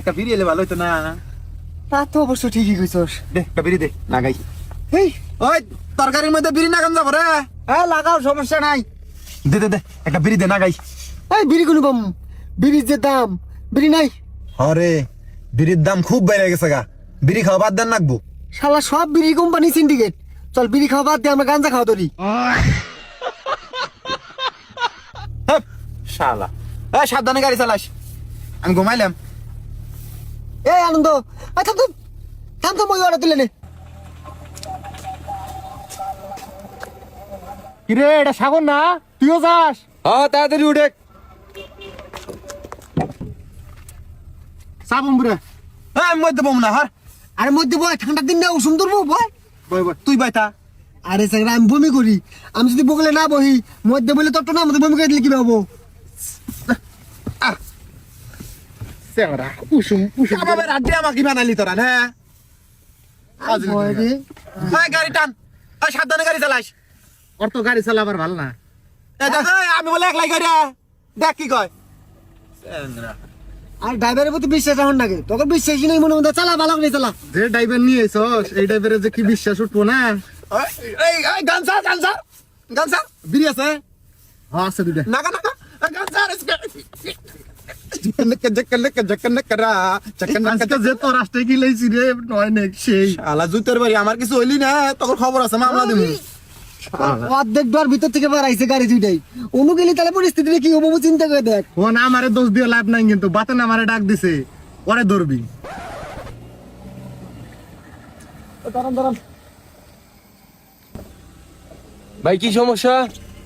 একটা বিড়ি এলে ভালো হতো না। তা তো অবশ্য ঠিকই কইছস। দে একটা বিড়ি দে নাগাই এই ওই তরকারির মধ্যে বিড়ি নাগান যাব রে হ্যাঁ লাগাও সমস্যা নাই। দে দে দে একটা বিড়ি দে নাগাই এই বিড়ি কোনো বাম বিড়ির যে দাম বিড়ি নাই। হরে বিড়ির দাম খুব বেড়ে গেছে গা। বিড়ি খাওয়া বাদ দেন নাকবো। শালা সব বিড়ি কোম্পানি সিন্ডিকেট চল বিড়ি খাওয়া বাদ দিয়ে আমরা গাঞ্জা খাওয়া ধরি। শালা। সাবধানে গাড়ি চালাস। আমি ঘুমাইলাম। এই আনন্দ। থাম থাম। থাম থাম ওই অর্ডার তুলে নে। কিরে এটা সাগর না? তুইও যাস? হ্যাঁ তাড়াতাড়ি উঠে। চাবুম বুড়া। হ্যাঁ আমি মধ্যে বম না হার। আরে মধ্যে বয় ঠান্ডার দিন না উষুম ধরবো বয়? বই বই তুই বাইতা আরে স্যার আমি বমি করি। আমি যদি বগলে না বহি মধ্যে বলে তোর তো না আমাদের বমি করে দিলে কি পাবো চেংরা উসুম উসুম আমার রাড্ডি আমাকে বানালি তোরা হ্যাঁ হ্যাঁ গাড়ি টান। এই সাবধানে গাড়ি চালাস। ওর তো গাড়ি চালাবার ভালো না। আমি বলে একলাই গাড়ি দেখ কি কয়। আর ড্রাইভারের প্রতি বিশ্বাস আমার নাকি? তোকে বিশ্বাসই নেই মনে মধ্যে চালা ভালো করে চালা। যে ড্রাইভার নিয়ে এসস এই ড্রাইভারের যে কি বিশ্বাস উঠবো না? এই এই গান স্যার গান স্যার গান স্যার বিড়ি আছে? হ্যাঁ আছে দুটা নাকা নাকা। গান আমার কিছু হইলি না তোর খবর আছে মামলা অর্ধেক ডোর ভিতর থেকে বাড়াইছে গাড়ি দুইটাই। অনু গেলে তাহলে পরিস্থিতিটা কি হব চিন্তা করে দেখ। ও না আমারে দোষ দিয়ে লাভ নাই কিন্তু। বাতেন আমারে ডাক দিছে ওরে ধরবি। ভাই কি সমস্যা?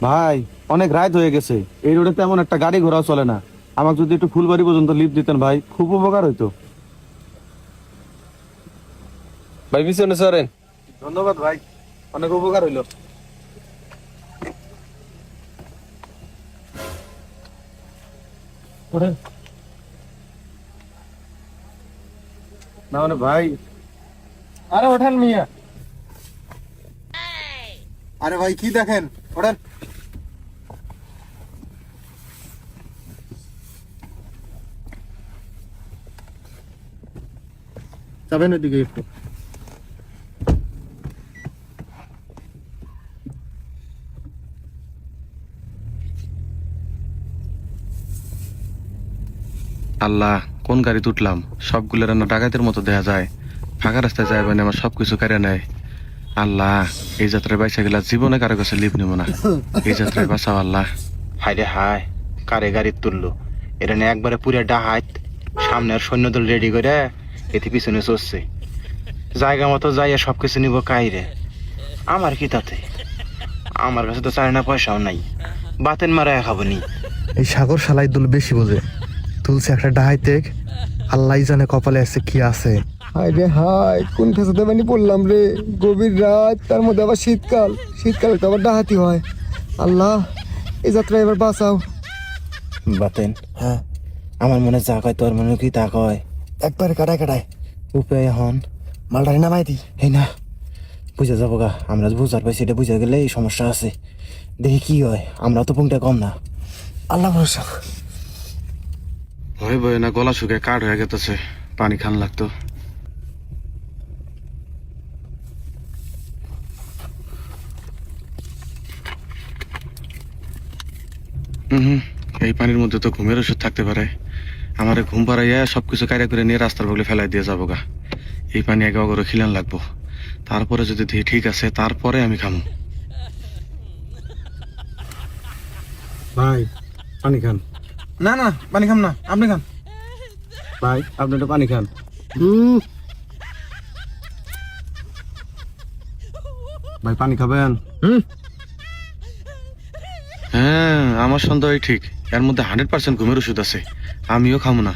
ভাই অনেক রাত হয়ে গেছে। এই রোডে তেমন একটা গাড়ি ঘোড়াও চলে না। আমাকে যদি একটু ফুলবাড়ি পর্যন্ত লিফট দিতেন ভাই খুব উপকার হইতো। ভাই পিছনে সরেন। ধন্যবাদ ভাই অনেক উপকার হইল। না মানে ভাই। আরে ওঠেন মিয়া। আরে ভাই কি দেখেন? ওঠেন। যাবেন ওইদিকে একটু। আল্লাহ কোন গাড়ি তুটলাম সবগুলো রান্না ডাকাতের মতো দেখা যায়। ফাঁকা রাস্তায় যায় মানে আমার সবকিছু কেড়ে নেয়। আল্লাহ এই যাত্রায় বাইসা গেলা জীবনে কারও কাছে লিপ নিব না। এই যাত্রায় বাঁচাও আল্লাহ। হায় রে হায় কারে গাড়ি তুললো? এটা নিয়ে একবারে পুরে ডাহাত সামনে আর সৈন্যদল রেডি করে এতে পিছনে চড়ছে। জায়গা মতো যাইয়া সব কিছু নিব কাইরে। আমার কি তাতে? আমার কাছে তো চায় না পয়সাও নাই। বাতেন মারায় খাব নি এই সাগর শালাই দুল বেশি বোঝে। তুলছে একটা ডাহাইতে আল্লাহ জানে কপালে আছে কি আছে। হাই রে হাই কোন ফেসাতে বানি পড়লাম রে? গভীর রাত তার মধ্যে আবার শীতকাল। শীতকালে তো আবার ডাহাতি হয়। আল্লাহ এই যাত্রা এবার বাঁচাও। বাতেন হ্যাঁ আমার মনে যা কয় তোর মনে কি তা কয়? একবারে কাটায় কাটায়। উপায় হন মালটারি নামাই দি এই না বুঝে যাব গা। আমরা বুঝার পাইছি এটা বুঝে গেলে এই সমস্যা আছে। দেখি কি হয় আমরা তো পুংটা কম না। আল্লাহ ভরসা। ভয় ভয় না গলা শুকে কাঠ হয়ে গেতেছে পানি খান লাগতো। হুম হুম, এই পানির মধ্যে তো ঘুমের ওষুধ থাকতে পারে। আমারে ঘুম পাড়াইয়া সবকিছু কায়রা করে নিয়ে রাস্তার বগলে ফেলাই দিয়ে যাব গা এই পানি আগে অগরে খিলান লাগবো। তারপরে যদি ঠিক আছে তারপরে আমি খামু। ভাই পানি খান। না না পানি খাম না আপনি খান। ভাই আপনি একটু পানি খান। ভাই পানি খাবেন? হুম। হ্যাঁ আমার সন্দেহ ঠিক। এর মধ্যে হান্ড্রেড পার্সেন্ট ঘুমের ওষুধ আছে। আমিও খামো না।